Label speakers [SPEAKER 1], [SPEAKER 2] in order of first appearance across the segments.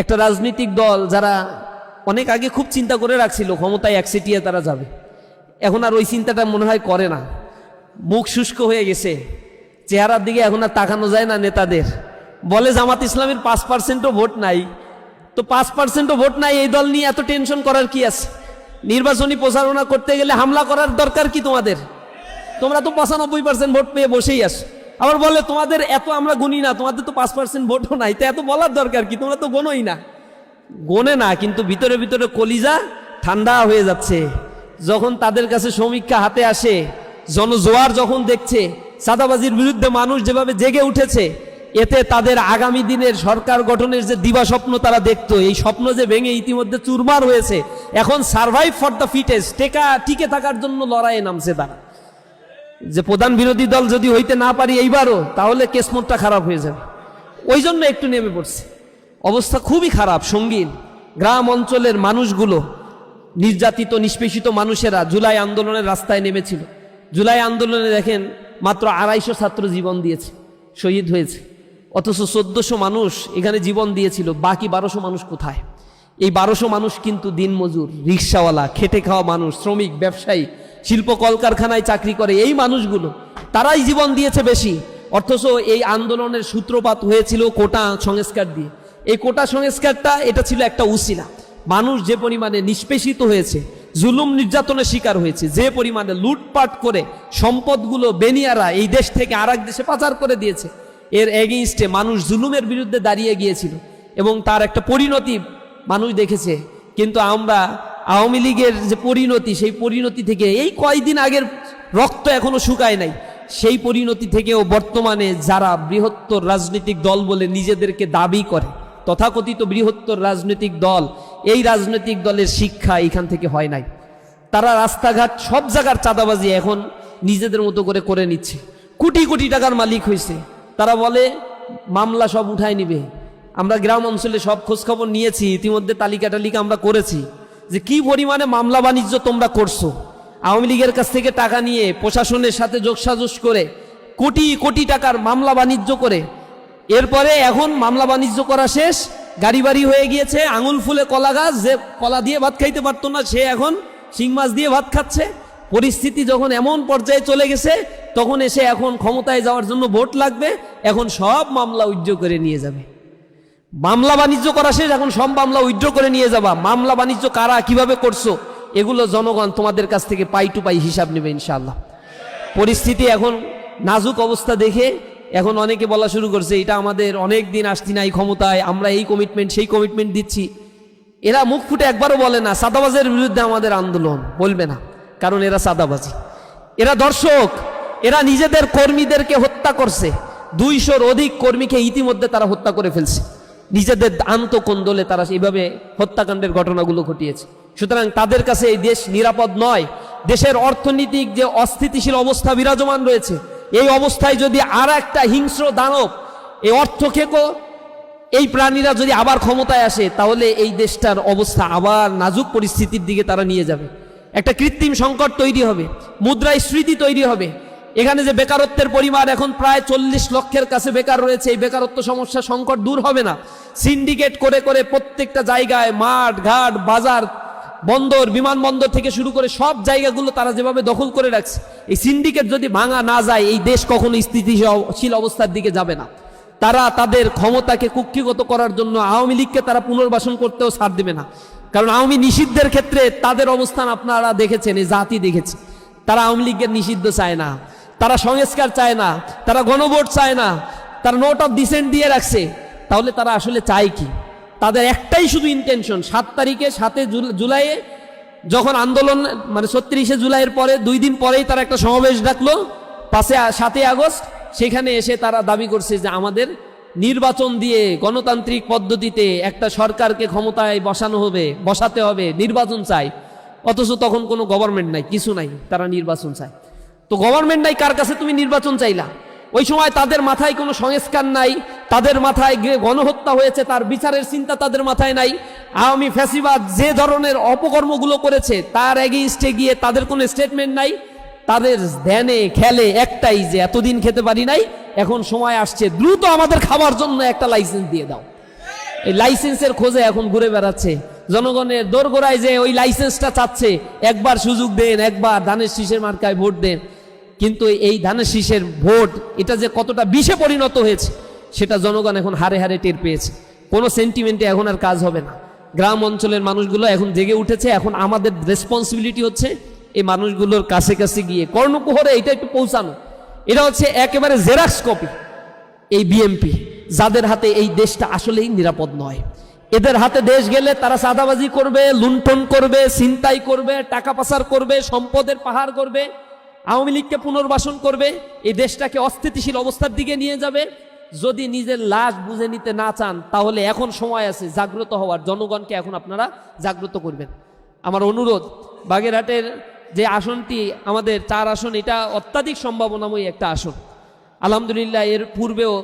[SPEAKER 1] একটা রাজনৈতিক দল যারা অনেক আগে খুব চিন্তা করে রাখছিল, ক্ষমতায় একসেটিয়ে তারা যাবে। এখন আর ওই চিন্তাটা মনে হয় করে না। মুখ শুষ্ক হয়ে গেছে। চেহারার দিকে এখন আর তাকানো যায় না নেতাদের। বলে জামাত ইসলামের পাঁচ পার্সেন্টও ভোট নাই। তো পাঁচ পার্সেন্টও ভোট নাই, এই দল নিয়ে এত টেনশন করার কি আছে? নির্বাচনী প্রচারণা করতে গেলে হামলা করার দরকার কি তোমাদের? তোমরা তো পঁচানব্বই পার্সেন্ট ভোট পেয়ে বসেই আস আবার বলে, তোমাদের এত আমরা গুনি না, তোমাদের তো পাঁচ পার্সেন্ট ভোটও নাই। তো এত বলার দরকার কি? তোমরা তো গোনোই না। গোনে না, কিন্তু ভিতরে ভিতরে কলিজা ঠান্ডা হয়ে যাচ্ছে। যখন তাদের কাছে সমীক্ষা হাতে আসে, জনজোয়ার যখন দেখছে, সাদাবাজির বিরুদ্ধে মানুষ যেভাবে জেগে উঠেছে, এতে তাদের আগামী দিনের সরকার গঠনের যে দিবা স্বপ্ন তারা দেখতো, এই স্বপ্ন যে ভেঙে ইতিমধ্যে চুরমার হয়েছে, এখন সার্ভাইভ ফর দ্য ফিটেস্ট টেকা, টিকে থাকার জন্য লড়াইয়ে নামছে তারা। যে প্রধান বিরোধী দল যদি হইতে না পারি এইবারও, তাহলে কেসমতটা খারাপ হয়ে যাবে। ওই জন্য একটু নেমে পড়ছে। অবস্থা খুবই খারাপ, সঙ্গীন। গ্রাম অঞ্চলের মানুষগুলো, নির্যাতিত, নিষ্পেষিত মানুষেরা জুলাই আন্দোলনের রাস্তায় নেমেছিল। জুলাই আন্দোলনে দেখেন, মাত্র আড়াইশো ছাত্র জীবন দিয়েছে, শহীদ হয়েছে। অথচ চোদ্দশো মানুষ এখানে জীবন দিয়েছিল, বাকি বারোশো মানুষ কোথায়? এই বারোশো মানুষ কিন্তু দিনমজুর, রিক্সাওয়ালা, খেটে খাওয়া মানুষ, শ্রমিক, ব্যবসায়ী শিল্প কলকারখানায় চাকরি করে এই মানুষগুলো, তারাই জীবন দিয়েছে বেশি। অথচ এই আন্দোলনের সূত্রপাত হয়েছিল কোটা সংস্কার দিয়ে। এই কোটা সংস্কারটা, এটা ছিল একটা উসিলা। মানুষ যে পরিমাণে নিষ্পেষিত হয়েছে, জুলুম নির্যাতনের শিকার হয়েছে, যে পরিমাণে লুটপাট করে সম্পদগুলো বেনিয়ারা এই দেশ থেকে আর দেশে পাচার করে দিয়েছে, এর এগেইনস্টে মানুষ জুলুমের বিরুদ্ধে দাঁড়িয়ে গিয়েছিল। এবং তার একটা পরিণতি মানুষ দেখেছে। কিন্তু আমরা আওয়ামী লীগের যে পরিণতি, সেই পরিণতি থেকে এই কয়দিন আগের রক্ত এখনও শুকায় নাই, সেই পরিণতি থেকেও বর্তমানে যারা বৃহত্তর রাজনৈতিক দল বলে নিজেদেরকে দাবি করে, তথাকথিত বৃহত্তর রাজনৈতিক দল, এই রাজনৈতিক দলের শিক্ষা এখান থেকে হয় নাই। তারা রাস্তাঘাট সব জায়গার চাঁদাবাজি এখন নিজেদের মতো করে করে নিচ্ছে। কোটি কোটি টাকার মালিক হয়েছে তারা বলে, মামলা সব উঠায় নিবে। আমরা গ্রাম অঞ্চলে সব খোঁজখবর নিয়েছি, ইতিমধ্যে তালিকা টালিকা আমরা করেছি। যে কি পরিমাণে মামলা বাণিজ্য তোমরা করছ? আওয়ামী লীগের কাছ থেকে টাকা নিয়ে প্রশাসনের সাথে যোগসাজস করে কোটি কোটি টাকার মামলা বাণিজ্য করে, এরপরে এখন মামলা বাণিজ্য করা শেষ, গাড়ি বাড়ি হয়ে গিয়েছে, আঙুল ফুলে কলা গাছ, যে কলা দিয়ে ভাত খাইতে পারতো না, সে এখন শিং মাছ দিয়ে ভাত খাচ্ছে। পরিস্থিতি যখন এমন পর্যায়ে চলে গেছে, তখন এসে এখন ক্ষমতায় যাওয়ার জন্য ভোট লাগবে, এখন সব মামলা উজ্জ্ব করে নিয়ে যাবে। মামলা বাণিজ্য করা শেষ, এখন সব মামলা উইথড্র করে নিয়ে যাবা। মামলা বাণিজ্য কারা কীভাবে করছ? এগুলো জনগণ তোমাদের কাছ থেকে পাই টু পাই হিসাব নেবে ইনশাল্লাহ পরিস্থিতি এখন নাজুক অবস্থা দেখে এখন অনেকে বলা শুরু করছে, এটা আমাদের অনেক দিন আসছি না এই ক্ষমতায়, আমরা এই কমিটমেন্ট সেই কমিটমেন্ট দিচ্ছি। এরা মুখ ফুটে একবারও বলে না, সাদাবাজের বিরুদ্ধে আমাদের আন্দোলন, বলবে না, কারণ এরা সাদাবাজি। এরা দর্শক, এরা নিজেদের কর্মীদেরকে হত্যা করছে। দুইশোর অধিক কর্মীকে ইতিমধ্যে তারা হত্যা করে ফেলছে। নিজেদের আন্তকন্দলে তারা এইভাবে হত্যাকাণ্ডের ঘটনাগুলো ঘটিয়েছে। সুতরাং তাদের কাছে এই দেশ নিরাপদ নয়। দেশের অর্থনৈতিক যে অস্থিতিশীল অবস্থা বিরাজমান রয়েছে, এই অবস্থায় যদি আর একটা হিংস্র দানব, এই অর্থ খেকো এই প্রাণীরা যদি আবার ক্ষমতায় আসে, তাহলে এই দেশটার অবস্থা আবার নাজুক পরিস্থিতির দিকে তারা নিয়ে যাবে। একটা কৃত্রিম সংকট তৈরি হবে, মুদ্রাস্ফীতি তৈরি হবে এখানে যে বেকারত্বের পরিমাণ এখন প্রায় চল্লিশ লক্ষের কাছে বেকার রয়েছে, এই বেকারত্ব সমস্যা সংকট দূর হবে না। সিন্ডিকেট করে করে প্রত্যেকটা জায়গায় মাঠ, ঘাট, বাজার, বন্দর, বিমানবন্দর থেকে শুরু করে সব জায়গাগুলো তারা যেভাবে দখল করে রাখছে, এই সিন্ডিকেট যদি ভাঙা না যায়, এই দেশ কখনো স্থিতিশীল অবস্থার দিকে যাবে না। তারা তাদের ক্ষমতাকে কুক্ষিগত করার জন্য আওয়ামী লীগকে তারা পুনর্বাসন করতেও ছাড় দেবে না। কারণ আওয়ামী নিষিদ্ধের ক্ষেত্রে তাদের অবস্থান আপনারা দেখেছেন, এই জাতি দেখেছে। তারা আওয়ামী লীগের নিষিদ্ধ চায় না। তারা সংস্কার চায় না, তারা গণভোট চায় না, তারা নোট অফ ডিসেন্ট দিয়ে রাখছে। তাহলে তারা আসলে চায় কি? তাদের একটাই শুধু ইন্টেনশন সাত তারিখে সাতে জুলাইয়ে যখন আন্দোলন মানে ছত্রিশে জুলাইয়ের পরে, দুই দিন পরেই তারা একটা সমাবেশ ডাকলো পাশে সাতই আগস্ট। সেখানে এসে তারা দাবি করছে যে আমাদের নির্বাচন দিয়ে গণতান্ত্রিক পদ্ধতিতে একটা সরকারকে ক্ষমতায় বসানো হবে, বসাতে হবে, নির্বাচন চাই। অথচ তখন কোনো গভর্নমেন্ট নাই, কিছু নাই, তারা নির্বাচন চায়। তো গভর্নমেন্ট নাই, কার কাছে তুমি নির্বাচন চাইলা? ওই সময় তাদের মাথায় কোনো সংস্কার নাই, তাদের মাথায় গণহত্যা হয়েছে, তার বিচারের চিন্তা তাদের মাথায় নাই। আওয়ামী ফ্যাসিবাদ যে ধরনের অপকর্মগুলো করেছে, তার এগেইনস্টে গিয়ে তাদের কোনো স্টেটমেন্ট নাই। তাদের ধ্যানে, খেলে একটাই যে এতদিন খেতে পারি নাই, এখন সময় আসছে, দ্রুত আমাদের খাবার জন্য একটা লাইসেন্স দিয়ে দাও। এই লাইসেন্সের খোঁজে এখন ঘুরে বেড়াচ্ছে। জনগণের দোরগোড়ায় যে ওই লাইসেন্সটা চাচ্ছে, একবার সুযোগ দেন, একবার ধানের শীষের মার্কায় ভোট দেন। কিন্তু এই ধানের শীষের ভোট, এটা যে কতটা বিষে পরিণত হয়েছে, সেটা জনগণ এখন হারে হারে টের পেয়েছে। কোনো সেন্টিমেন্টে এখন আর কাজ হবে না। গ্রাম অঞ্চলের মানুষগুলো এখন জেগে উঠেছে, এখন আমাদের রেসপন্সিবিলিটি হচ্ছে এই মানুষগুলোর কাছে কাছে গিয়ে। কর্ণকুহরে এটা একটু পৌঁছানো। এটা হচ্ছে একেবারে জেরাক্স কপি এই বিএমপি যাদের হাতে এই দেশটা আসলেই নিরাপদ নয়। এদের হাতে দেশ গেলে তারা সাদাবাজি করবে, লুণ্ঠন করবে, ছিনতাই করবে, টাকা পাচার করবে, সম্পদের পাহাড় করবে। আওয়ামী লীগকে পুনর্বাসন করবে, এই দেশটাকে অস্থিতিশীল অবস্থার দিকে নিয়ে যাবে। যদি নিজের লাশ বুঝে নিতে না চান, তাহলে এখন সময় আছে জাগ্রত হওয়ার। জনগণকে এখন আপনারা জাগ্রত করবেন। আমার অনুরোধ, বাগেরহাটের যে আসনটি, আমাদের চার আসন, এটা অত্যাধিক সম্ভাবনাময় একটা আসন। আলহামদুলিল্লাহ, এর পূর্বেও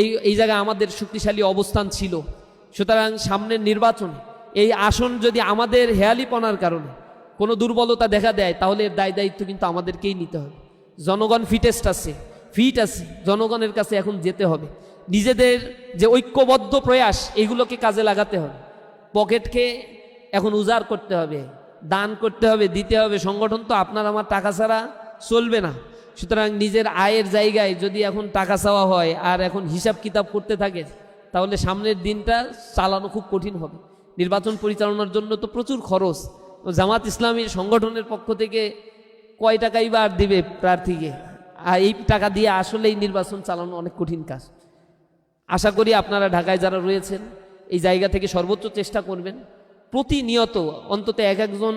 [SPEAKER 1] এই এই জায়গায় আমাদের শক্তিশালী অবস্থান ছিল। সুতরাং সামনের নির্বাচন এই আসন যদি আমাদের হেয়ালিপনার কারণে কোনো দুর্বলতা দেখা দেয়, তাহলে এর দায় দায়িত্ব কিন্তু আমাদেরকেই নিতে হবে। জনগণ ফিটেস্ট আছে ফিট আছে, জনগণের কাছে এখন যেতে হবে। নিজেদের যে ঐক্যবদ্ধ প্রয়াস, এগুলোকে কাজে লাগাতে হবে। পকেটকে এখন উজাড় করতে হবে, দান করতে হবে, দিতে হবে। সংগঠন তো আপনার আমার টাকা ছাড়া চলবে না। সুতরাং নিজের আয়ের জায়গায় যদি এখন টাকা চাওয়া হয় আর এখন হিসাব কিতাব করতে থাকে, তাহলে সামনের দিনটা চালানো খুব কঠিন হবে। নির্বাচন পরিচালনার জন্য তো প্রচুর খরচ। জামাত ইসলামী সংগঠনের পক্ষ থেকে কয় টাকাই বা আর দিবে প্রার্থীকে? আর এই টাকা দিয়ে আসলে এই নির্বাচন চালানো অনেক কঠিন কাজ। আশা করি আপনারা ঢাকায় যারা রয়েছেন, এই জায়গা থেকে সর্বোচ্চ চেষ্টা করবেন। প্রতিনিয়ত অন্তত এক একজন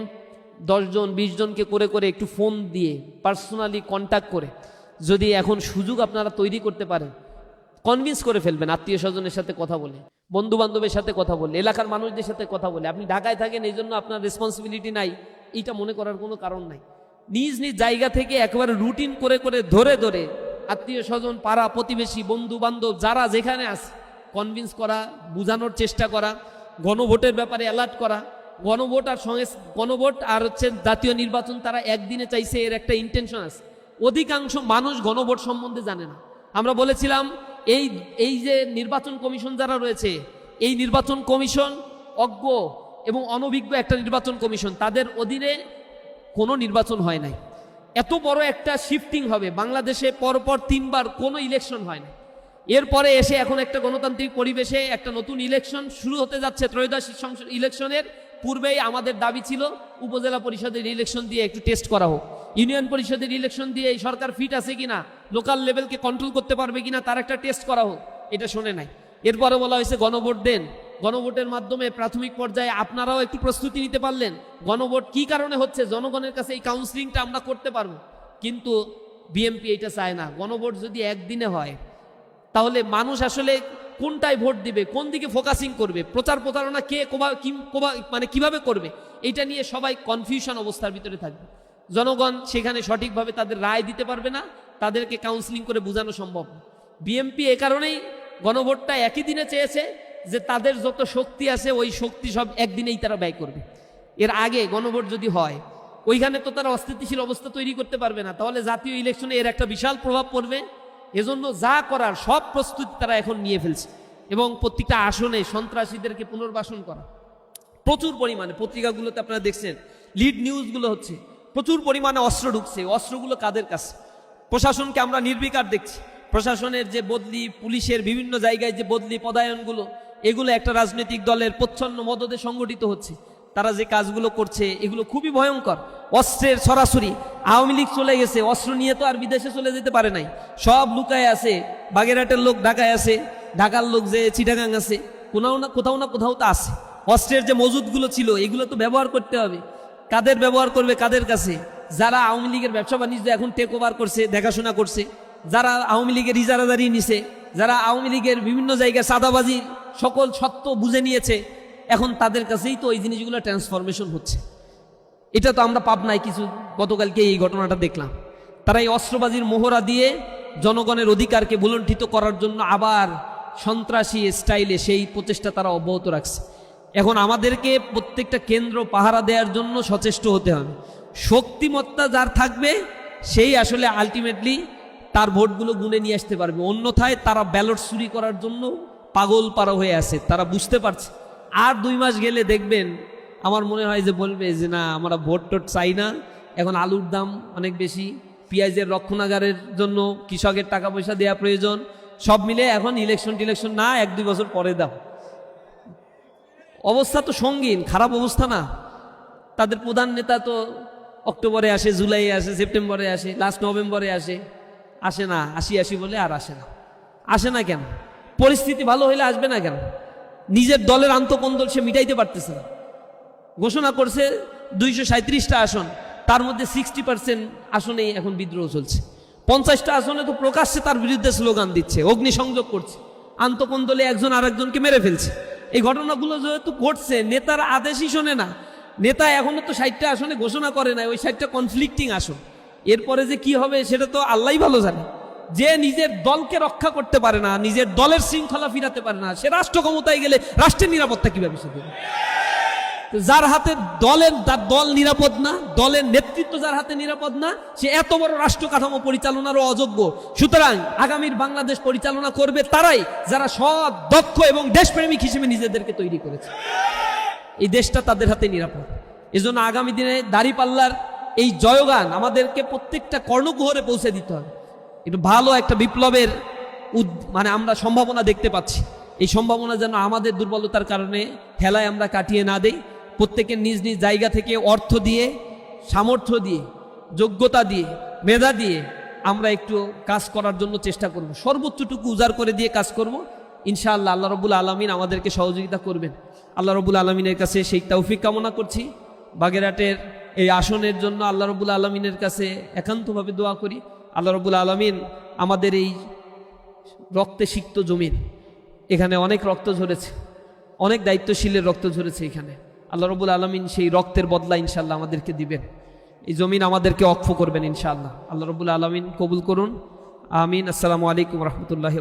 [SPEAKER 1] দশজন বিশ জনকে করে করে একটু ফোন দিয়ে, পার্সোনালি কন্ট্যাক্ট করে, যদি এখন সুযোগ আপনারা তৈরি করতে পারেন, কনভিন্স করে ফেলবেন, আত্মীয় স্বজনের সাথে কথা বলে। বন্ধু বান্ধবের সাথে কথা বলে, এলাকার মানুষদের সাথে কথা বলে। আপনি ঢাকায় থাকেন, এই জন্য আপনার রেসপন্সিবিলিটি নাই। এইটা মনে করার কোনো কারণ নাই। নিজ নিজ জায়গা থেকে একেবারে রুটিন করে করে, ধরে ধরে আত্মীয় স্বজন, পাড়া, প্রতিবেশী বন্ধু বান্ধব যারা যেখানে আছে কনভিন্স করা, বোঝানোর চেষ্টা করা, গণভোটের ব্যাপারে অ্যালার্ট করা। গণভোট আর সঙ্গে গণভোট আর হচ্ছে জাতীয় নির্বাচন, তারা একদিনে চাইছে, এর একটা ইন্টেনশন আছে। অধিকাংশ মানুষ গণভোট সম্বন্ধে জানে না। আমরা বলেছিলাম এই এই যে নির্বাচন কমিশন যারা রয়েছে, এই নির্বাচন কমিশন অজ্ঞ এবং অনভিজ্ঞ একটা নির্বাচন কমিশন, তাদের অধীনে কোনো নির্বাচন হয় নাই। এত বড় একটা শিফটিং হবে, বাংলাদেশে পরপর তিনবার কোনো ইলেকশন হয় না এরপরে এসে এখন একটা গণতান্ত্রিক পরিবেশে একটা নতুন ইলেকশন শুরু হতে যাচ্ছে, ত্রয়োদশ ইলেকশনের পূর্বেই আমাদের দাবি ছিল, উপজেলা পরিষদের ইলেকশন দিয়ে একটু টেস্ট করা হোক। ইউনিয়ন পরিষদের ইলেকশন দিয়ে এই সরকার ফিট আছে কিনা লোকাল লেভেলকে কন্ট্রোল করতে পারবে কিনা তার একটা টেস্ট করা হোক, এটা শোনে নাই। এরপরে বলা হয়েছে গণভোট দেন। গণভোটের মাধ্যমে প্রাথমিক পর্যায়ে আপনারাও একটু প্রস্তুতি নিতে পারলেন। গণভোট কি কারণে হচ্ছে? জনগণের কাছে এই কাউন্সিলিংটা আমরা করতে পারব। কিন্তু বিএমপি এটা চায় না। গণভোট যদি একদিনে হয়, তাহলে মানুষ আসলে কোনটায় ভোট দিবে, কোন দিকে ফোকাসিং করবে, প্রচার প্রতারণা কে মানে কীভাবে করবে এটা নিয়ে সবাই কনফিউশন অবস্থার ভিতরে থাকবে। জনগণ সেখানে সঠিকভাবে তাদের রায় দিতে পারবে না। তাদেরকে কাউন্সিলিং করে বোঝানো সম্ভব। বিএমপি এ কারণেই গণভোটটা একই দিনে চেয়েছে যে তাদের যত শক্তি আছে, ওই শক্তি সব একদিনেই তারা ব্যয় করবে। এর আগে গণভোট যদি হয়, ওইখানে তো তারা অস্থিতিশীল অবস্থা তৈরি করতে পারবে না। তাহলে জাতীয় ইলেকশনে এর একটা বিশাল প্রভাব পড়বে। এজন্য যা করার সব প্রস্তুতি তারা এখন নিয়ে ফেলছে। এবং প্রত্যেকটা আসনে সন্ত্রাসীদেরকে পুনর্বাসন করা। প্রচুর পরিমাণে পত্রিকাগুলোতে আপনারা দেখছেন লিড নিউজগুলো হচ্ছে, প্রচুর পরিমাণে অস্ত্র ঢুকছে। অস্ত্রগুলো কাদের কাছে? প্রশাসনকে আমরা নির্বিকার দেখছি। প্রশাসনের যে বদলি, পুলিশের বিভিন্ন জায়গায় যে বদলি, পদায়নগুলো, এগুলো একটা রাজনৈতিক দলের প্রচ্ছন্ন মদদে সংগঠিত হচ্ছে। তারা যে কাজগুলো করছে, এগুলো খুবই ভয়ঙ্কর। অস্ত্রের সরাসরি আওয়ামী লীগ চলে গেছে, অস্ত্র নিয়ে তো আর বিদেশে চলে যেতে পারে নাই। সব লুকায় আছে, বাগেরহাটের লোক ঢাকায় আছে, ঢাকার লোক যে চিটাগাং আছে কোথাও না কোথাও না কোথাও তো আছে। অস্ত্রের যে মজুদগুলো ছিল, এগুলো তো ব্যবহার করতে হবে। কাদের ব্যবহার করবে, কাদের কাছে? যারা আওয়ামী লীগের ব্যবসা বাণিজ্য এখন টেক ওভার করছে, দেখাশোনা করছে, যারা আওয়ামী লীগের ইজারাদারি নিছে, যারা আওয়ামী লীগের বিভিন্ন জায়গায় সাদাবাজি সকল সত্য বুঝে নিয়েছে, এখন তাদের কাছেই তো এই জিনিসগুলো ট্রান্সফরমেশন হচ্ছে। এটা তো আমরা পাবনায় কিছু, গতকালকে এই ঘটনাটা দেখলাম। তারা এই অস্ত্রবাজির মোহরা দিয়ে জনগণের অধিকারকে বুলণ্ঠিত করার জন্য আবার সন্ত্রাসী স্টাইলে সেই প্রচেষ্টা তারা অব্যাহত রাখছে। এখন আমাদেরকে প্রত্যেকটা কেন্দ্র পাহারা দেওয়ার জন্য সচেষ্ট হতে হবে। শক্তিমত্তা যার থাকবে, সেই আসলে আলটিমেটলি তার ভোটগুলো গুনে নিয়ে আসতে পারবে। অন্যথায় তারা ব্যালট চুরি করার জন্য পাগল পারা হয়ে আছে। তারা বুঝতে পারছে। আর দুই মাস গেলে দেখবেন, আমার মনে হয় যে বলবে যে, না, আমরা ভোট টোট চাই না। এখন আলুর দাম অনেক বেশি। পেঁয়াজের রক্ষণাগারের জন্য কৃষকের টাকা পয়সা দেওয়া প্রয়োজন। সব মিলে এখন ইলেকশন টিলেকশন না, এক দুই বছর পরে দাও। অবস্থা তো সঙ্গীন, খারাপ অবস্থা না। তাদের প্রধান নেতা তো অক্টোবরে আসে, জুলাইয়ে আসে, সেপ্টেম্বরে আসে লাস্ট নভেম্বরে আসে। আসে না আসি আসি বলে আর আসে না। আসে না কেন? পরিস্থিতি ভালো হইলে আসবে না কেন? নিজের দলের আন্তকন্দল সে মিটাইতে পারতেছে না। ঘোষণা করছে দুইশো সাঁত্রিশটা আসন, তার মধ্যে সিক্সটি পার্সেন্ট আসনেই এখন বিদ্রোহ চলছে। পঞ্চাশটা আসনে তো প্রকাশ্যে তার বিরুদ্ধে স্লোগান দিচ্ছে, অগ্নিসংযোগ করছে। আন্তকন্দলে একজন আরেকজনকে মেরে ফেলছে। এই ঘটনাগুলো যেহেতু ঘটছে, নেতার আদেশই শোনে না। নেতা এখনও তো ষাটটা আসনে ঘোষণা করে না ওই ষাটটা কনফ্লিক্টিং আসন। এরপরে যে কি হবে সেটা তো আল্লাহই ভালো জানে। যে নিজের দলকে রক্ষা করতে পারে না, নিজের দলের শৃঙ্খলা ফিরাতে পারে না, সে রাষ্ট্র ক্ষমতায় গেলে রাষ্ট্রের নিরাপত্তা কীভাবে সে যার হাতে দলের দল নিরাপদ না, দলের নেতৃত্ব যার হাতে নিরাপদ না, সে এত বড় রাষ্ট্র কাঠামো পরিচালনারও অযোগ্য। সুতরাং আগামীর বাংলাদেশ পরিচালনা করবে তারাই যারা সৎ, দক্ষ এবং দেশপ্রেমিক হিসেবে নিজেদেরকে তৈরি করেছে। এই দেশটা তাদের হাতে নিরাপদ। এজন্য আগামী দিনে দাড়িপাল্লার এই জয়গান আমাদেরকে প্রত্যেকটা কর্ণকুহরে পৌঁছে দিতে হবে। একটু ভালো একটা বিপ্লবের উদ- মানে আমরা সম্ভাবনা দেখতে পাচ্ছি। এই সম্ভাবনা যেন আমাদের দুর্বলতার কারণে খেলায় আমরা কাটিয়ে না দেই। প্রত্যেকের নিজ নিজ জায়গা থেকে অর্থ দিয়ে, সামর্থ্য দিয়ে, যোগ্যতা দিয়ে, মেধা দিয়ে আমরা একটু কাজ করার জন্য চেষ্টা করব। সর্বোচ্চটুকু উজাড় করে দিয়ে কাজ করব। ইনশাআল্লাহ আল্লাহ রবুল আলমিন আমাদেরকে সহযোগিতা করবেন। আল্লাহ রবুল আলমিনের কাছে সেই তৌফিক কামনা করছি। বাগেরহাটের এই আসনের জন্য আল্লাহ রবুল আলমিনের কাছে একান্তভাবে দোয়া করি। আল্লাহ রবুল আলমিন আমাদের এই রক্তে সিক্ত জমিন, এখানে অনেক রক্ত ঝরেছে, অনেক দায়িত্বশীলের রক্ত ঝরেছে এখানে। আল্লাহ রবুল আলমিন সেই রক্তের বদলা ইনশাল্লাহ আমাদেরকে দিবেন। এই জমিন আমাদেরকে অক্ষ করবেন ইনশাআল্লাহ। আল্লাহ রবুল আলমিন কবুল করুন। আমিন। আসসালামু আলাইকুম রহমতুল্লাহ